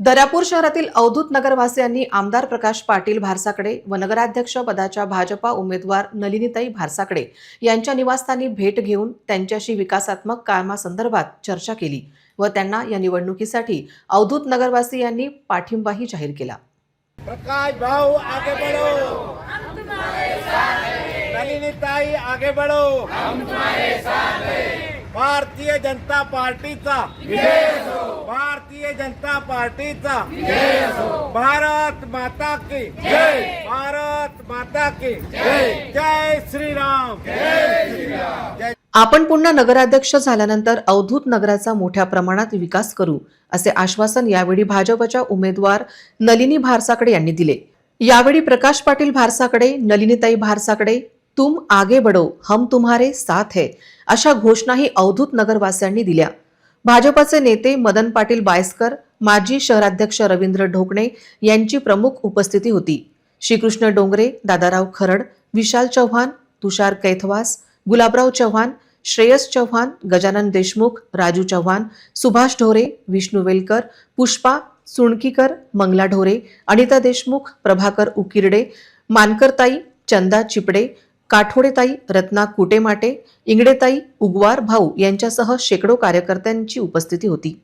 दर्यापूर शहरातील अवधूत नगरवासियांनी आमदार प्रकाश पाटील भारसाकडे व नगराध्यक्ष पदाच्या भाजपा उमेदवार नलिनीताई भारसाकडे यांच्या निवासस्थानी भेट घेऊन त्यांच्याशी विकासात्मक कामासंदर्भात चर्चा केली व त्यांना या निवडणुकीसाठी अवधूत नगरवासियांनी पाठिंबाही जाहीर केला. प्रकाश भाऊ आगे बढ़ो। नलिनीताई आगे बढ़ो। भारतीय जनता पार्टीचा. भारतीय जनता पार्टीचा. भारत माता की. जय भारत माता की. जय श्रीराम. आपण पुन्हा नगराध्यक्ष झाल्यानंतर अवधूत नगराचा मोठ्या प्रमाणात विकास करू असे आश्वासन यावेळी भाजपच्या उमेदवार नलिनी भारसाकडे यांनी दिले. यावेळी प्रकाश पाटील भारसाकडे नलिनीताई भारसाकडे तुम आगे बढो हम तुम्हारे साथ है अशा घोषणाही अवधूत नगरवासियांनी दिल्या. भाजपचे नेते मदन पाटील बायस्कर माजी शहराध्यक्ष रवींद्र ढोकणे यांची प्रमुख उपस्थिती होती. श्रीकृष्ण डोंगरे दादाराव खरड विशाल चव्हाण तुषार कैथवास गुलाबराव चव्हाण श्रेयस चव्हाण गजानन देशमुख राजू चव्हाण सुभाष ढोरे विष्णू वेलकर पुष्पा सुणकीकर मंगला ढोरे अनिता देशमुख प्रभाकर उकिरडे मानकरताई चंदा चिपडे काठोडेताई रत्ना कुटेमाटे इंगडेताई उगवार भाऊ यांच्यासह शेकडो कार्यकर्त्यांची उपस्थिती होती.